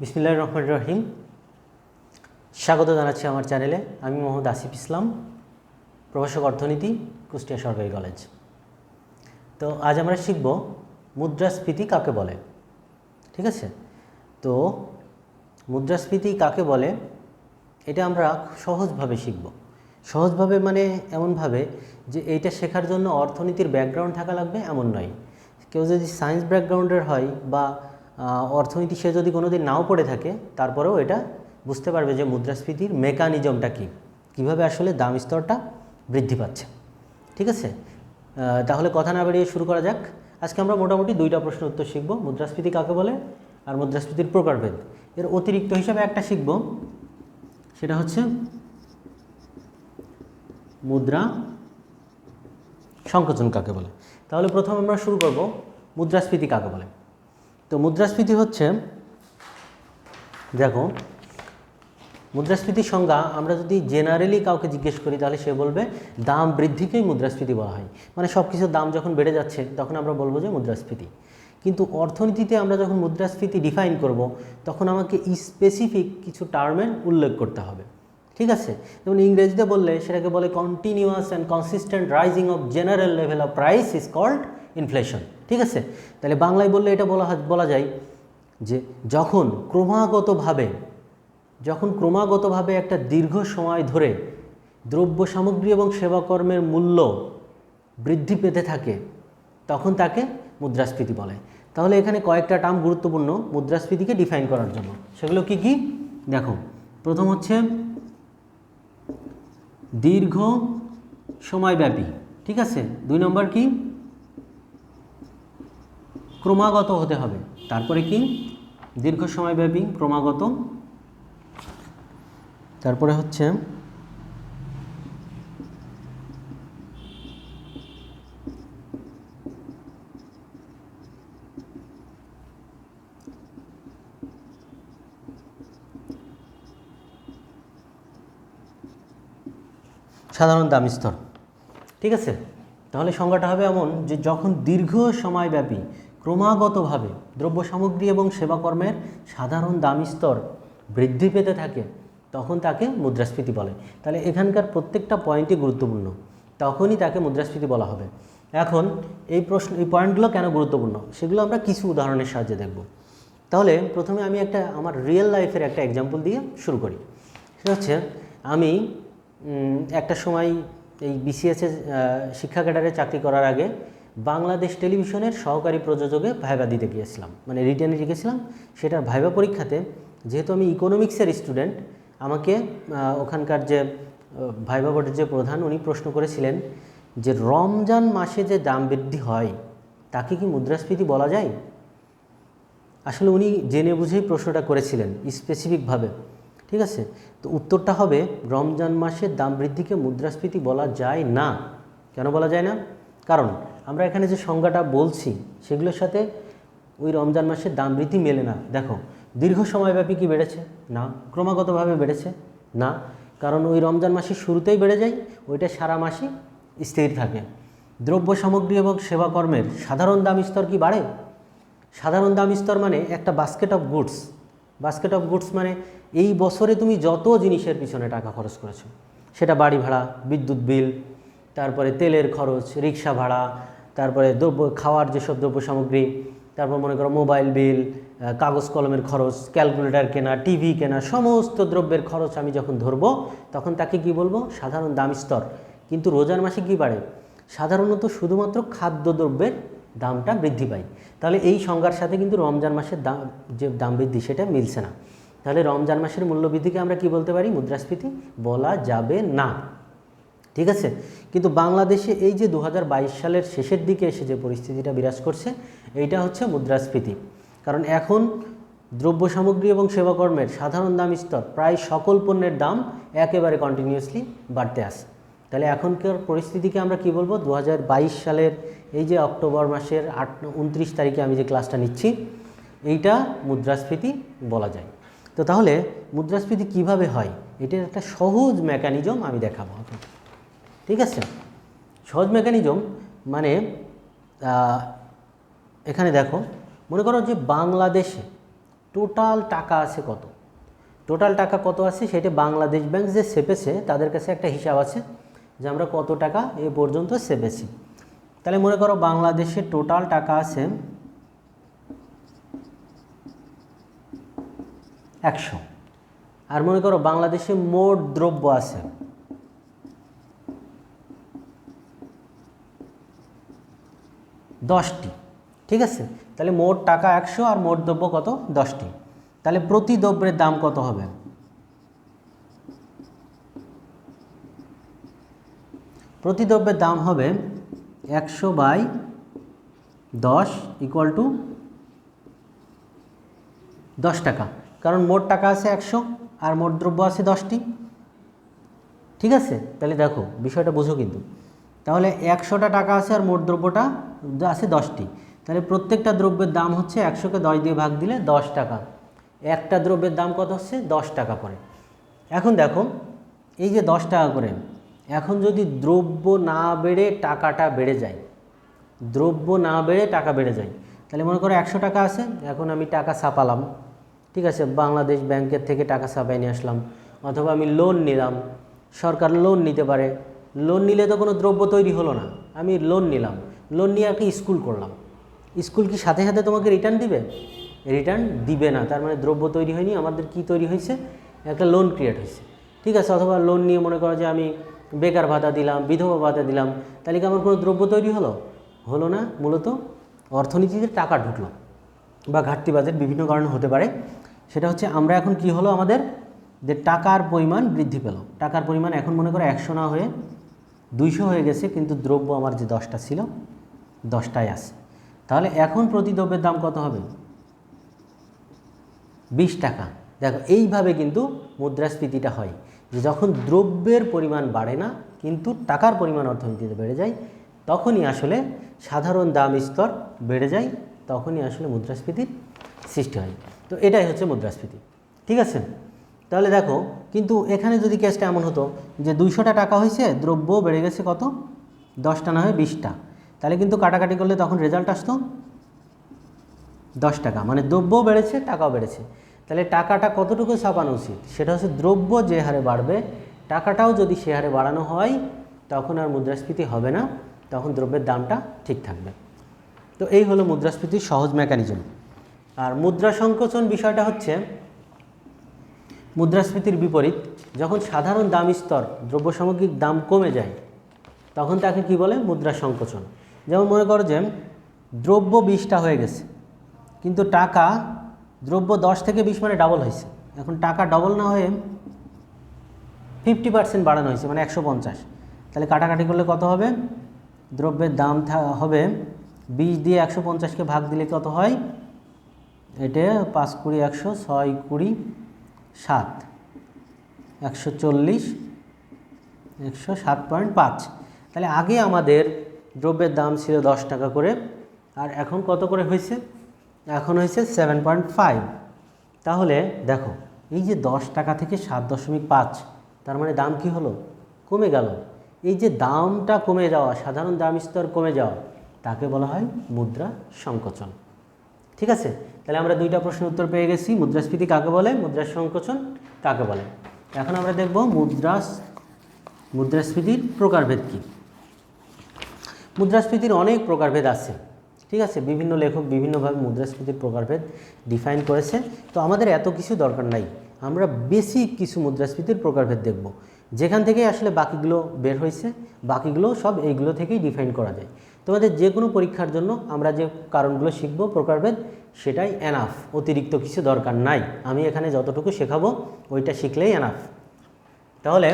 বিসমিল্লাহ রহমান রহিম। স্বাগত জানাচ্ছি আমার চ্যানেলে। আমি মোহাম্মদ আসিফ ইসলাম, প্রভাষক অর্থনীতি, কুষ্টিয়া সরকারি কলেজ। তো আজ আমরা শিখব মুদ্রাস্ফীতি কাকে বলে, ঠিক আছে? তো মুদ্রাস্ফীতি কাকে বলে, এটা আমরা সহজভাবে শিখব। সহজভাবে মানে এমনভাবে যে এইটা শেখার জন্য অর্থনীতির ব্যাকগ্রাউন্ড থাকা লাগবে, এমন নয়। কেউ যদি সায়েন্স ব্যাকগ্রাউন্ডের হয় বা অর্থনীতি সে যদি কোনোদিন নাও পড়ে থাকে, তারপরেও এটা বুঝতে পারবে যে মুদ্রাস্ফীতির মেকানিজমটা কী। কীভাবে আসলে দাম স্তরটা বৃদ্ধি পাচ্ছে। ঠিক আছে? তাহলে কথা না বাড়িয়ে শুরু করা যাক। আজকে আমরা মোটামুটি দুইটা প্রশ্ন উত্তর শিখব। মুদ্রাস্ফীতি কাকে বলে আর মুদ্রাস্ফীতির প্রকারভেদ। এর অতিরিক্ত হিসাবে একটা শিখব। সেটা হচ্ছে মুদ্রা সংকোচন কাকে বলে। তাহলে প্রথম আমরা শুরু করব মুদ্রাস্ফীতি কাকে বলে। তো মুদ্রাস্ফীতি হচ্ছে, দেখো, মুদ্রাস্ফীতির সংজ্ঞা আমরা যদি জেনারেলি কাউকে জিজ্ঞেস করি, তাহলে সে বলবে দাম বৃদ্ধিকেই মুদ্রাস্ফীতি বলা হয়। মানে সব কিছুর দাম যখন বেড়ে যাচ্ছে, তখন আমরা বলব যে মুদ্রাস্ফীতি। কিন্তু অর্থনীতিতে আমরা যখন মুদ্রাস্ফীতি ডিফাইন করব, তখন আমাকে স্পেসিফিক কিছু টার্মের উল্লেখ করতে হবে। ঠিক আছে? যেমন ইংরেজিতে বললে, সেটাকে বলে continuous and consistent rising of general level of price is called inflation ঠিক আছে? তাহলে বাংলায় বললে এটা বলা বলা যায় যে যখন ক্রমাগতভাবে যখন ক্রমাগতভাবে একটা দীর্ঘ সময় ধরে দ্রব্য সামগ্রী এবং সেবাকর্মের মূল্য বৃদ্ধি পেতে থাকে, তখন তাকে মুদ্রাস্ফীতি বলে। তাহলে এখানে কয়েকটা টার্ম গুরুত্বপূর্ণ মুদ্রাস্ফীতিকে ডিফাইন করার জন্য। সেগুলো কি কি? দেখো, প্রথম হচ্ছে দীর্ঘ সময়ব্যাপী, ঠিক আছে? দুই নম্বর কি? ক্রমাগত হতে হবে। তারপরে কি? দীর্ঘ সময়ব্যাপী ক্রমাগত। তারপরে হচ্ছে সাধারণ দাম স্তর। ঠিক আছে? তাহলে সংজ্ঞাটা হবে এমন যে যখন দীর্ঘ সময়ব্যাপী ক্রমাগতভাবে দ্রব্য সামগ্রী এবং সেবাকর্মের সাধারণ দাম স্তর বৃদ্ধি পেতে থাকে, তখন তাকে মুদ্রাস্ফীতি বলে। তাহলে এখানকার প্রত্যেকটা পয়েন্টই গুরুত্বপূর্ণ, তখনই তাকে মুদ্রাস্ফীতি বলা হবে। এখন এই প্রশ্ন, এই পয়েন্টগুলো কেন গুরুত্বপূর্ণ? সেগুলো আমরা কিছু উদাহরণের সাহায্যে দেখব। তাহলে প্রথমে আমি একটা, আমার রিয়েল লাইফের একটা এক্সাম্পল দিয়ে শুরু করি। সেটা হচ্ছে, আমি একটা সময় এই বিসিএসের শিক্ষা ক্যাডারে চাকরি করার আগে বাংলাদেশ টেলিভিশনের সহকারী প্রযোজকে ভাইবা দিতে গিয়েছিলাম। মানে রিটার্নে লিখেছিলাম সেটার ভাইবা পরীক্ষাতে যেহেতু আমি ইকোনমিক্সের স্টুডেন্ট আমাকে ওখানকার যে ভাইবা বোর্ডের যে প্রধান, উনি প্রশ্ন করেছিলেন যে, রমজান মাসে যে দাম বৃদ্ধি হয়, তাকে কি মুদ্রাস্ফীতি বলা যায়? আসলে উনি জেনে বুঝেই প্রশ্নটা করেছিলেন স্পেসিফিকভাবে ঠিক আছে? তো উত্তরটা হবে, রমজান মাসের দাম বৃদ্ধিকে মুদ্রাস্ফীতি বলা যায় না। কেন বলা যায় না? কারণ আমরা এখানে যে সংজ্ঞাটা বলছি, সেগুলোর সাথে ওই রমজান মাসের দাম বৃদ্ধি মেলে না। দেখো, দীর্ঘ সময়ব্যাপী কি বেড়েছে? না। ক্রমাগতভাবে বেড়েছে? না। কারণ ওই রমজান মাসের শুরুতেই বেড়ে যায়, ওইটা সারা মাসই স্থির থাকে। দ্রব্য সামগ্রী এবং সেবাকর্মের সাধারণ দাম স্তর কি বাড়ে? সাধারণ দাম স্তর মানে একটা basket of goods basket of goods মানে এই বছরে তুমি যত জিনিসের পিছনে টাকা খরচ করেছ, সেটা বাড়ি ভাড়া, বিদ্যুৎ বিল, তারপরে তেলের খরচ, রিক্সা ভাড়া তারপরে দ্রব্য, খাওয়ার যেসব দ্রব্য সামগ্রী তারপর মনে করো মোবাইল বিল কাগজ কলমের খরচ, ক্যালকুলেটর কেনা, টিভি কেনা, সমস্ত দ্রব্যের খরচ আমি যখন ধরবো, তখন তাকে কি বলব? সাধারণ দাম স্তর। কিন্তু রোজার মাসে কি বাড়ে? সাধারণত শুধুমাত্র খাদ্যদ্রব্যের দামটা বৃদ্ধি পায়। তাহলে এই সংজ্ঞার সাথে কিন্তু রমজান মাসের দাম, যে দাম বৃদ্ধি, সেটা মিলছে না। তাহলে রমজান মাসের মূল্যবৃদ্ধিকে আমরা কি বলতে পারি? মুদ্রাস্ফীতি? বলা যাবে না। ঠিক আছে? কিন্তু বাংলাদেশে এই যে দু হাজার বাইশ সালের শেষের দিকে এসে যে পরিস্থিতিটা বিরাজ করছে, এইটা হচ্ছে মুদ্রাস্ফীতি। কারণ এখন দ্রব্য সামগ্রী এবং সেবাকর্মের সাধারণ দাম স্তর প্রায় সকল পণ্যের দাম একেবারে কন্টিনিউয়াসলি বাড়তে আসে তাহলে এখনকার পরিস্থিতিকে আমরা কি বলব? দু হাজার বাইশ সালের এই যে অক্টোবর মাসের আট, উনত্রিশ তারিখে আমি যে ক্লাসটা নিচ্ছি, এইটা মুদ্রাস্ফীতি বলা যায়। তো তাহলে মুদ্রাস্ফীতি কীভাবে হয়? এটার একটা সহজ মেকানিজম আমি দেখাবো। ঠিক আছে? সহজ মেকানিজম মানে এখানে দেখো, মনে করো যে বাংলাদেশে টোটাল টাকা আছে কত? টোটাল টাকা কত আছে? সেটা বাংলাদেশ ব্যাংক যে সেপেছে, তাদের কাছে একটা হিসাব আছে যে আমরা কত টাকা এ পর্যন্ত সেপেছি। তাহলে মনে করো বাংলাদেশে টোটাল টাকা আছে একশো। আর মনে করো বাংলাদেশে মোট দ্রব্য আছে দশটি, ঠিক আছে? তাহলে মোট টাকা একশো আর মোট দ্রব্য কত? দশটি। তাহলে প্রতি দ্রব্যের দাম কত হবে? প্রতি দ্রব্যের দাম হবে একশো বাই দশ ইকুয়াল টু দশ টাকা। কারণ মোট টাকা আছে একশো আর মোট দ্রব্য আছে দশটি। ঠিক আছে? তাহলে দেখো, বিষয়টা বুঝো কিন্তু। তাহলে একশোটা টাকা আছে আর মোট দ্রব্যটা আছে দশটি। তাহলে প্রত্যেকটা দ্রব্যের দাম হচ্ছে একশোকে দশ দিয়ে ভাগ দিলে দশ টাকা। একটা দ্রব্যের দাম কত হচ্ছে? দশ টাকা করে। এখন দেখো, এই যে দশ টাকা করে, এখন যদি দ্রব্য না বেড়ে টাকাটা বেড়ে যায়, দ্রব্য না বেড়ে টাকা বেড়ে যায়, তাহলে মনে করো একশো টাকা আছে, এখন আমি টাকা ছাপালাম, ঠিক আছে, বাংলাদেশ ব্যাংকের থেকে টাকা ছাপাই নিয়ে আসলাম, অথবা আমি লোন নিলাম, সরকার লোন নিতে পারে লোন নিলে তো কোনো দ্রব্য তৈরি হলো না, আমি লোন নিলাম। লোন নিয়ে একটা স্কুল করলাম। স্কুল কি সাথে সাথে তোমাকে রিটার্ন দিবে? রিটার্ন দিবে না, তার মানে দ্রব্য তৈরি হয়নি, আমাদের কি তৈরি হয়েছে? একটা লোন ক্রিয়েট হয়েছে। ঠিক আছে, অথবা লোন নিয়ে মনে করো যে আমি বেকার ভাতা দিলাম, বিধবা ভাতা দিলাম, তাহলে কি আমার কোনো দ্রব্য তৈরি হলো? হলো না, মূলত অর্থনীতিতে টাকা ঢুকলো বা ঘাটতি বাজেট বিভিন্ন কারণে হতে পারে। সেটা হচ্ছে আমরা এখন কি হলো আমাদের? যে টাকার পরিমাণ বৃদ্ধি পেল। টাকার পরিমাণ এখন মনে করো একশো না হয়ে দুইশো হয়ে গেছে, কিন্তু দ্রব্য আমার যে দশটা ছিল দশটায় আছে। তাহলে এখন প্রতি দ্রব্যের দাম কত হবে? বিশ টাকা। দেখো, এইভাবে কিন্তু মুদ্রাস্ফীতিটা হয় যে যখন দ্রব্যের পরিমাণ বাড়ে না, কিন্তু টাকার পরিমাণ অর্থনীতিতে বেড়ে যায়, তখনই আসলে সাধারণ দাম স্তর বেড়ে যায়, তখনই আসলে মুদ্রাস্ফীতির সৃষ্টি হয়। তো এটাই হচ্ছে মুদ্রাস্ফীতি। ঠিক আছে? তাহলে দেখো, কিন্তু এখানে যদি কেসটা এমন হতো যে দুইশোটা টাকা হয়েছে দ্রব্য বেড়ে গেছে কত? দশটা না হয় বিশটা। তাহলে কিন্তু কাটাকাটি করলে তখন রেজাল্ট আসতো দশ টাকা। মানে দ্রব্যও বেড়েছে, টাকাও বেড়েছে। তাহলে টাকাটা কতটুকু ছাপানো উচিত? সেটা হচ্ছে দ্রব্য যে হারে বাড়বে, টাকাটাও যদি সে হারে বাড়ানো হয়, তখন আর মুদ্রাস্ফীতি হবে না, তখন দ্রব্যের দামটা ঠিক থাকবে। তো এই হলো মুদ্রাস্ফীতির সহজ মেকানিজম আর মুদ্রা সংকোচন বিষয়টা হচ্ছে, মুদ্রাস্ফীতির বিপরীত, যখন সাধারণ দাম স্তর দ্রব্য সামগ্রিক দাম কমে যায়, তখন তাকে কি বলে? মুদ্রা সংকোচন। যেমন মনে করো যে দ্রব্য বিশটা হয়ে গেছে, কিন্তু টাকা দ্রব্য দশ থেকে বিশ মানে ডাবল হয়েছে। এখন টাকা ডবল না হয়ে ফিফটি পার্সেন্ট বাড়ানো হয়েছে মানে একশো পঞ্চাশ। তাহলে কাটাকাটি করলে কত হবে? দ্রব্যের দাম হবে বিশ দিয়ে একশো পঞ্চাশকে ভাগ দিলে কত হয়? এটা পাঁচ কুড়ি একশো ছয় কুড়ি সাত। একশো চল্লিশ, একশো সাত পয়েন্ট পাঁচ। তাহলে আগে আমাদের দ্রব্যের দাম ছিল দশ টাকা করে, আর এখন কত করে হয়েছে? এখন হয়েছে সেভেন পয়েন্ট ফাইভ তাহলে দেখো, এই যে দশ টাকা থেকে সাত দশমিক পাঁচ, তার মানে দাম কি হলো? কমে গেল। এই যে দামটা কমে যাওয়া, সাধারণ দাম স্তর কমে যাওয়া, তাকে বলা হয় মুদ্রা সংকোচন। ঠিক আছে? তাহলে আমরা দুইটা প্রশ্নের উত্তর পেয়ে গেছি। মুদ্রাস্ফীতি কাকে বলে? মুদ্রা সংকোচন কাকে বলে? এখন আমরা দেখব মুদ্রা মুদ্রাস্ফীতির প্রকারভেদ কী। মুদ্রাস্ফীতির অনেক প্রকারভেদ আছে, ঠিক আছে? বিভিন্ন লেখক বিভিন্নভাবে মুদ্রাস্ফীতির প্রকারভেদ ডিফাইন করেছে। তো আমাদের এত কিছু দরকার নাই। আমরা বেসিক কিছু মুদ্রাস্ফীতির প্রকারভেদ দেখব। যেখান থেকে আসলে বাকিগুলো বের হয়েছে, বাকিগুলো সব এইগুলো থেকেই ডিফাইন করা যায়। তোমাদের যে কোনো পরীক্ষার জন্য আমরা যে কারণগুলো শিখব, প্রকারভেদ, সেটাই এনাফ অতিরিক্ত কিছু দরকার নাই। আমি এখানে যতটুকু শেখাবো, ওইটা শিখলেই এনাফ তাহলে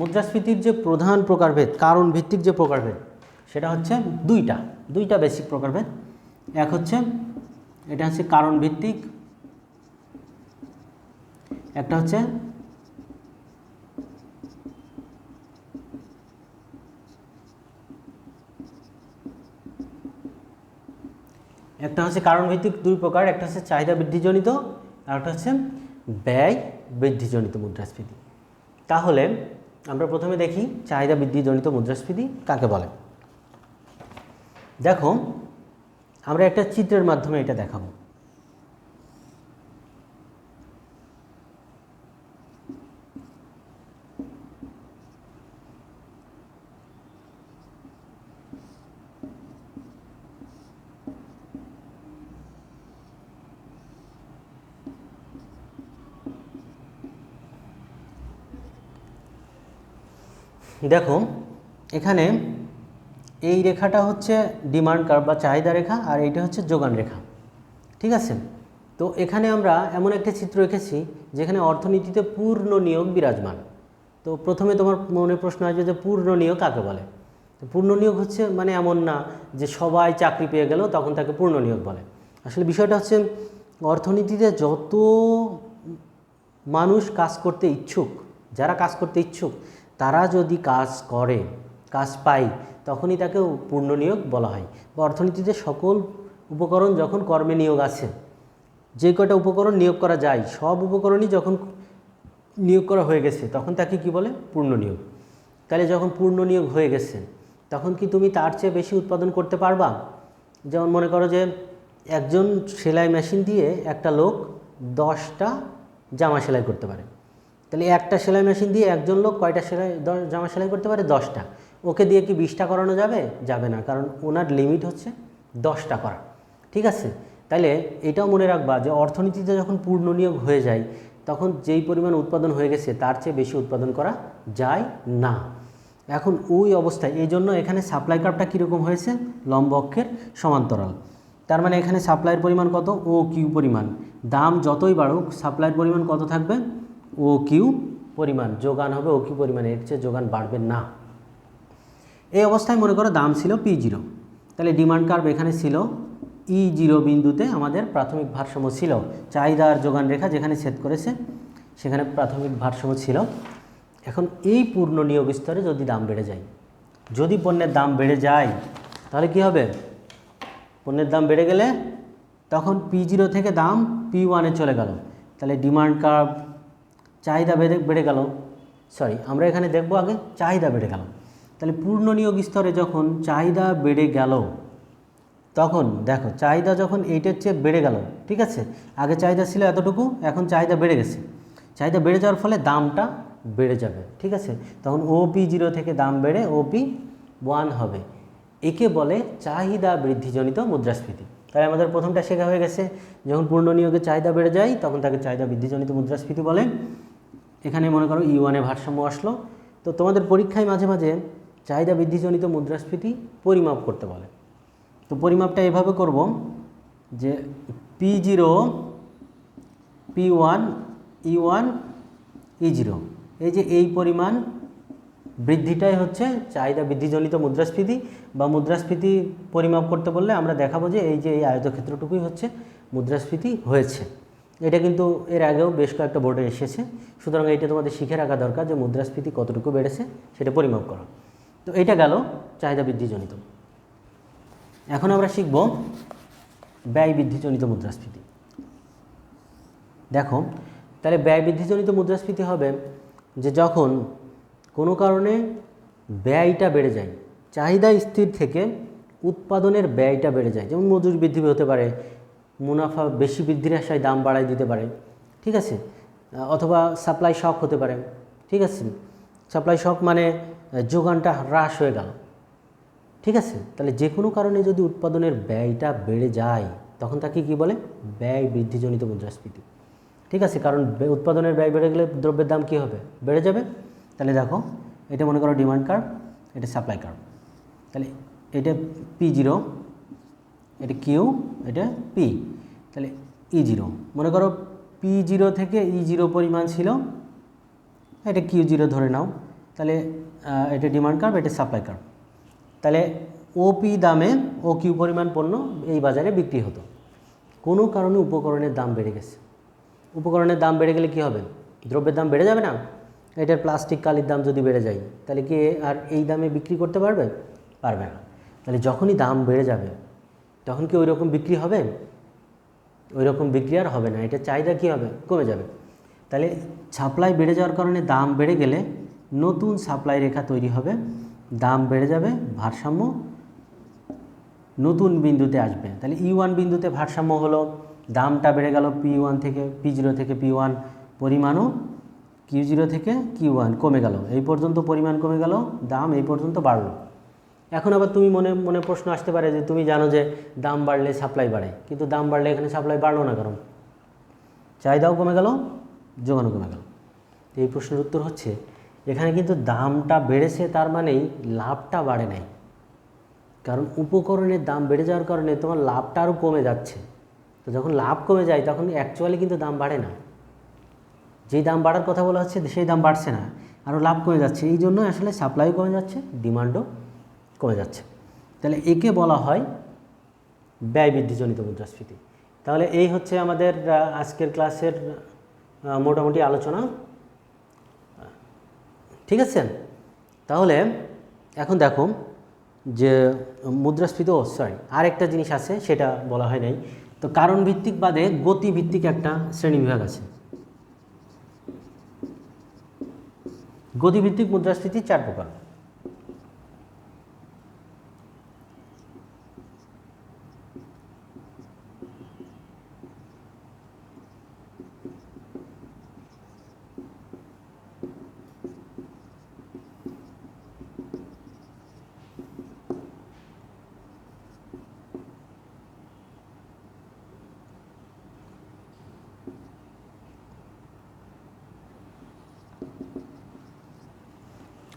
মুদ্রাস্ফীতির যে প্রধান প্রকারভেদ কারণ ভিত্তিক যে প্রকারভেদ সেটা হচ্ছে দুইটা দুইটা বেসিক প্রকারভেদ এক হচ্ছে, এটা হচ্ছে কারণ ভিত্তিক। একটা হচ্ছে একটা হচ্ছে কারণ ভিত্তিক দুই প্রকার, একটা হচ্ছে চাহিদা বৃদ্ধিজনিত, আর একটা হচ্ছে ব্যয় বৃদ্ধিজনিত মুদ্রাস্ফীতি। তাহলে আমরা প্রথমে দেখি চাহিদা বৃদ্ধিজনিত মুদ্রাস্ফীতি কাকে বলে। দেখো আমরা একটা চিত্রের মাধ্যমে এটা দেখাবো। দেখো এখানে এই রেখাটা হচ্ছে ডিমান্ড কার্ভ বা চাহিদা রেখা আর এইটা হচ্ছে যোগান রেখা, ঠিক আছে? তো এখানে আমরা এমন একটা চিত্র রেখেছি যেখানে অর্থনীতিতে পূর্ণ নিয়োগ বিরাজমান। তো প্রথমে তোমার মনে প্রশ্ন আসবে যে পূর্ণ নিয়োগ কাকে বলে? তো পূর্ণ নিয়োগ হচ্ছে মানে এমন না যে সবাই চাকরি পেয়ে গেল, তখন তাকে পূর্ণ নিয়োগ বলে। আসলে বিষয়টা হচ্ছে অর্থনীতিতে যত মানুষ কাজ করতে ইচ্ছুক, যারা কাজ করতে ইচ্ছুক, তারা যদি কাজ করে কাজ পাই, তখনই তাকে পূর্ণ নিয়োগ বলা হয়। বা অর্থনীতিতে সকল উপকরণ যখন কর্মে নিয়োগ আছে, যে কয়টা উপকরণ নিয়োগ করা যায়, সব উপকরণই যখন নিয়োগ করা হয়ে গেছে, তখন তাকে কি বলে? পূর্ণ নিয়োগ। তাহলে যখন পূর্ণ নিয়োগ হয়ে গেছে, তখন কি তুমি তার চেয়ে বেশি উৎপাদন করতে পারবা? যেমন মনে করো যে, একজন সেলাই মেশিন দিয়ে একটা লোক দশটা জামা সেলাই করতে পারে। তাহলে একটা সেলাই মেশিন দিয়ে একজন লোক কয়টা সেলাই জামা সেলাই করতে পারে? দশটা। ওকে দিয়ে কি বিশটা করানো যাবে? যাবে না, কারণ ওনার লিমিট হচ্ছে দশটা করা। ঠিক আছে? তাহলে এটাও মনে রাখবা যে অর্থনীতিতে যখন পূর্ণ নিয়োগ হয়ে যায়, তখন যেই পরিমাণ উৎপাদন হয়ে গেছে, তার চেয়ে বেশি উৎপাদন করা যায় না। এখন ওই অবস্থায় এই জন্য এখানে সাপ্লাই কার্ভটা কীরকম হয়েছে? লম্ব অক্ষের সমান্তরাল। তার মানে এখানে সাপ্লাইয়ের পরিমাণ কত? ও কিউ পরিমাণ। দাম যতই বাড়ুক সাপ্লাইয়ের পরিমাণ কত থাকবে? ও কিউ পরিমাণ। যোগান হবে ও কিউ পরিমাণ, এর চেয়ে যোগান বাড়বে না। এই অবস্থায় মনে করো দাম ছিল পি জিরো তাহলে ডিমান্ড কার্ভ এখানে ছিল ই জিরো বিন্দুতে আমাদের প্রাথমিক ভারসাম্য ছিল। চাহিদা আর যোগান রেখা যেখানে ছেদ করেছে, সেখানে প্রাথমিক ভারসাম্য ছিল। এখন এই পূর্ণ নিয়োগ স্তরে যদি দাম বেড়ে যায়, যদি পণ্যের দাম বেড়ে যায়, তাহলে কি হবে? পণ্যের দাম বেড়ে গেলে তখন পি জিরো থেকে দাম পি ওয়ানে চলে গেল। তাহলে ডিমান্ড কার্ভ চাহিদা বেড়ে বেড়ে গেল। সরি আমরা এখানে দেখব আগে চাহিদা বেড়ে গেল। তাহলে পূর্ণ নিয়োগ স্তরে যখন চাহিদা বেড়ে গেল, তখন দেখো চাহিদা যখন এইটার চেয়ে বেড়ে গেল, ঠিক আছে? আগে চাহিদা ছিল এতটুকু, এখন চাহিদা বেড়ে গেছে। চাহিদা বেড়ে যাওয়ার ফলে দামটা বেড়ে যাবে, ঠিক আছে? তখন ওপি জিরো থেকে দাম বেড়ে ওপি ওয়ান হবে। একে বলে চাহিদা বৃদ্ধিজনিত মুদ্রাস্ফীতি। তাই আমাদের প্রথমটা শেখা হয়ে গেছে। যখন পূর্ণ নিয়োগের চাহিদা বেড়ে যায়, তখন তাকে চাহিদা বৃদ্ধিজনিত মুদ্রাস্ফীতি বলে এখানে মনে করো ই ওয়ানে ভারসাম্য আসলো। তো তোমাদের পরীক্ষায় মাঝে মাঝে চাহিদা বৃদ্ধিজনিত মুদ্রাস্ফীতি পরিমাপ করতে বলে। তো পরিমাপটা এভাবে করব যে P zero P one E one E zero এই যে এই পরিমাণ বৃদ্ধিটাই হচ্ছে চাহিদা বৃদ্ধিজনিত মুদ্রাস্ফীতি বা মুদ্রাস্ফীতি পরিমাপ করতে বললে আমরা দেখাবো যে এই যে এই আয়তক্ষেত্রটুকুই হচ্ছে মুদ্রাস্ফীতি হয়েছে। এটা কিন্তু এর আগেও বেশ কয়েকটা বোর্ডে এসেছে। সুতরাং এটা তোমাদের শিখে রাখা দরকার যে মুদ্রাস্ফীতি কতটুকু বেড়েছে সেটা পরিমাপ করা। তো এটা গেল চাহিদা বৃদ্ধিজনিত। এখন আমরা শিখব ব্যয় বৃদ্ধিজনিত মুদ্রাস্ফীতি। দেখো, তাহলে ব্যয় বৃদ্ধিজনিত মুদ্রাস্ফীতি হবে যে যখন কোনো কারণে ব্যয়টা বেড়ে যায়, চাহিদা স্থির থেকে উৎপাদনের ব্যয়টা বেড়ে যায়, যেমন মজুরি বৃদ্ধি হতে পারে, মুনাফা বেশি বৃদ্ধির আশায় দাম বাড়ায় দিতে পারে, ঠিক আছে? অথবা সাপ্লাই শক হতে পারে, ঠিক আছে? সাপ্লাই শক মানে যোগানটা হ্রাস হয়ে গেল। ঠিক আছে? তাহলে যে কোনো কারণে যদি উৎপাদনের ব্যয়টা বেড়ে যায়, তখন তাকে কি বলে? ব্যয় বৃদ্ধিজনিত মুদ্রাস্ফীতি। ঠিক আছে? কারণ উৎপাদনের ব্যয় বেড়ে গেলে দ্রব্যের দাম কী হবে? বেড়ে যাবে। তাহলে দেখো, এটা মনে করো ডিমান্ড কার্ভ এটা সাপ্লাই কার্ভ তাহলে এটা পি জিরো এটা কিউ এটা পি তাহলে ই জিরো মনে করো পি জিরো থেকে ই জিরো পরিমাণ ছিল, এটা কিউ জিরো ধরে নাও। তাহলে এটা ডিমান্ড কার্ভ এটা সাপ্লাই কার্ভ তাহলে ওপি দামে ও কিউ পরিমাণ পণ্য এই বাজারে বিক্রি হতো। কোনো কারণে উপকরণের দাম বেড়ে গেছে। উপকরণের দাম বেড়ে গেলে কি হবে? দ্রব্যের দাম বেড়ে যাবে না? এটার প্লাস্টিক কালির দাম যদি বেড়ে যায়, তাহলে কি আর এই দামে বিক্রি করতে পারবে? পারবে না। তাহলে যখনই দাম বেড়ে যাবে, তখন কি ওই রকম বিক্রি হবে? ওই রকম বিক্রি আর হবে না। এটা চাহিদা কী হবে? কমে যাবে। তাহলে সাপ্লাই বেড়ে যাওয়ার কারণে দাম বেড়ে গেলে নতুন সাপ্লাই রেখা তৈরি হবে, দাম বেড়ে যাবে, ভারসাম্য নতুন বিন্দুতে আসবে। তাহলে ই ওয়ান বিন্দুতে ভারসাম্য হলো, দামটা বেড়ে গেল পি ওয়ান থেকে পি জিরো থেকে পি ওয়ান পরিমাণও কিউ জিরো থেকে কিউ ওয়ান কমে গেল। এই পর্যন্ত পরিমাণ কমে গেল, দাম এই পর্যন্ত বাড়লো। এখন আবার তুমি মনে মনে প্রশ্ন আসতে পারে যে তুমি জানো যে দাম বাড়লে সাপ্লাই বাড়ে, কিন্তু দাম বাড়লে এখানে সাপ্লাই বাড়লো না কারণ চাহিদাও কমে গেল, যোগানও কমে গেল। এই প্রশ্নের উত্তর হচ্ছে এখানে কিন্তু দামটা বেড়েছে, তার মানেই লাভটা বাড়ে নাই। কারণ উপকরণের দাম বেড়ে যাওয়ার কারণে তোমার লাভটা আরও কমে যাচ্ছে। তো যখন লাভ কমে যায়, তখন অ্যাকচুয়ালি কিন্তু দাম বাড়ে না। যেই দাম বাড়ার কথা বলা হচ্ছে, সেই দাম বাড়ছে না। আরও লাভ কমে যাচ্ছে। এই জন্য আসলে সাপ্লাইও কমে যাচ্ছে ডিমান্ডও কমে যাচ্ছে। তাহলে একে বলা হয় ব্যয় বৃদ্ধিজনিত মুদ্রাস্ফীতি। তাহলে এই হচ্ছে আমাদের আজকের ক্লাসের মোটামুটি আলোচনা। ঠিক আছে? তাহলে এখন দেখো যে মুদ্রাস্ফীতি, ও আর একটা জিনিস আছে, সেটা বলা হয় নাই। তো কারণ ভিত্তিক বাদে গতি ভিত্তিক একটা শ্রেণি বিভাগ আছে। গতিভিত্তিক মুদ্রাস্ফীতি চার প্রকার।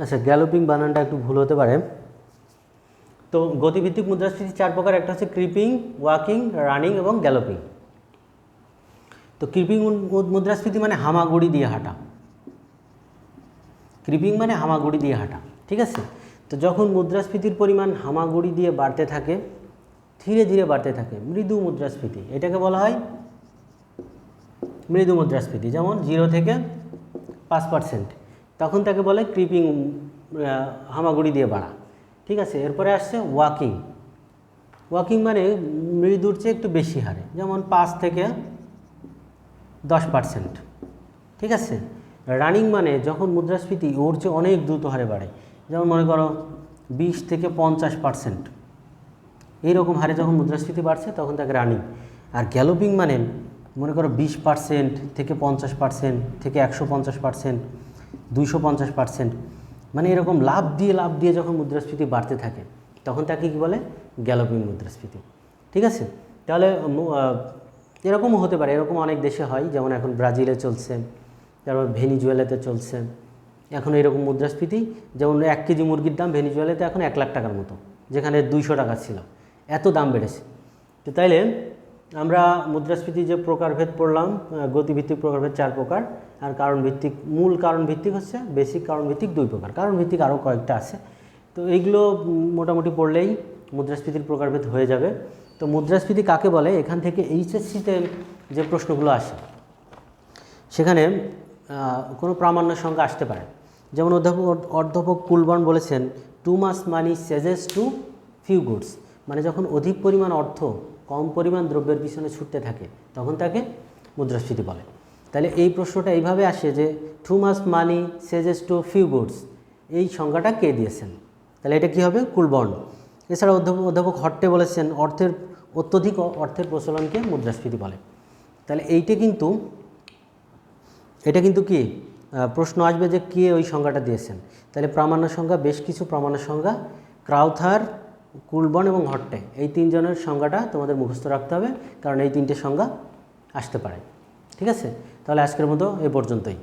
আচ্ছা গ্যালোপিং বানানটা একটু ভুল হতে পারে। তো গতিভিত্তিক মুদ্রাস্ফীতি চার প্রকার, একটা হচ্ছে ক্রিপিং ওয়াকিং রানিং এবং গ্যালোপিং তো ক্রিপিং মুদ্রাস্ফীতি মানে হামাগুড়ি দিয়ে হাঁটা। ক্রিপিং মানে হামাগুড়ি দিয়ে হাঁটা, ঠিক আছে? তো যখন মুদ্রাস্ফীতির পরিমাণ হামাগুড়ি দিয়ে বাড়তে থাকে, ধীরে ধীরে বাড়তে থাকে, মৃদু মুদ্রাস্ফীতি, এটাকে বলা হয় মৃদু মুদ্রাস্ফীতি, যেমন জিরো থেকে পাঁচ পার্সেন্ট তখন তাকে বলে ক্রিপিং হামাগুড়ি দিয়ে বাড়া। ঠিক আছে, এরপরে আসছে ওয়াকিং ওয়াকিং মানে মৃদুর চেয়ে একটু বেশি হারে, যেমন পাঁচ থেকে দশ পার্সেন্ট ঠিক আছে রানিং মানে যখন মুদ্রাস্ফীতি, ওর চেয়ে অনেক দ্রুত হারে বাড়ে। যেমন মনে করো, বিশ থেকে পঞ্চাশ পার্সেন্ট এইরকম হারে যখন মুদ্রাস্ফীতি বাড়ছে, তখন তাকে রানিং আর গ্যালোপিং মানে মনে করো বিশ পার্সেন্ট থেকে পঞ্চাশ পার্সেন্ট থেকে একশো পঞ্চাশ পার্সেন্ট দুইশো পঞ্চাশ পার্সেন্ট মানে এরকম লাভ দিয়ে লাভ দিয়ে যখন মুদ্রাস্ফীতি বাড়তে থাকে, তখন তাকে কী বলে? গ্যালোপিং মুদ্রাস্ফীতি। ঠিক আছে? তাহলে এরকমও হতে পারে। এরকম অনেক দেশে হয়, যেমন এখন ব্রাজিলে চলছে, তারপর ভেনিজুয়েলাতে চলছে। এখন এরকম মুদ্রাস্ফীতি, যেমন এক কেজি মুরগির দাম ভেনিজুয়েলাতে এখন এক লাখ টাকার মতো, যেখানে দুইশো টাকা ছিল। এত দাম বেড়েছে। তো তাইলে আমরা মুদ্রাস্ফীতি যে প্রকারভেদ পড়লাম গতিভিত্তিক প্রকারভেদ চার প্রকার, আর কারণ ভিত্তিক মূল কারণ ভিত্তিক হচ্ছে, বেসিক কারণ ভিত্তিক দুই প্রকার কারণ ভিত্তিক আরও কয়েকটা আছে। তো এইগুলো মোটামুটি পড়লেই মুদ্রাস্ফীতির প্রকারভেদ হয়ে যাবে। তো মুদ্রাস্ফীতি কাকে বলে? এখান থেকে এইচএসসিতে যে প্রশ্নগুলো আসে, সেখানে কোনো প্রামাণ্য সংখ্যা আসতে পারে। যেমন অধ্যাপক অধ্যাপক কুলবর্ণ বলেছেন টু মাস মানি সেজেস টু ফিউ গুডস মানে যখন অধিক পরিমাণ অর্থ কম পরিমাণ দ্রব্যের পিছনে ছুটতে থাকে, তখন তাকে মুদ্রাস্ফীতি বলে। তাহলে এই প্রশ্নটা এইভাবে আসে যে টু মাস মানি সেজেস টু ফিউ গুডস এই সংজ্ঞাটা কে দিয়েছেন? তাহলে এটা কী হবে? কুলবর্ণ। এছাড়া অধ্যাপক অধ্যাপক হট্টে বলেছেন, অর্থের, অত্যধিক অর্থের প্রচলনকে মুদ্রাস্ফীতি বলে। তাহলে এইটা কিন্তু, এটা কিন্তু কি? প্রশ্ন আসবে যে কে ওই সংজ্ঞাটা দিয়েছেন? তাহলে প্রামাণ্য সংজ্ঞা, বেশ কিছু প্রামাণ্য সংজ্ঞা। ক্রাউথার কুলবন এবং হট্টে, এই তিনজনের সংজ্ঞাটা তোমাদের মুখস্থ রাখতে হবে, কারণ এই তিনটে সংজ্ঞা আসতে পারে। ঠিক আছে? তাহলে আজকের মতো এ পর্যন্তই।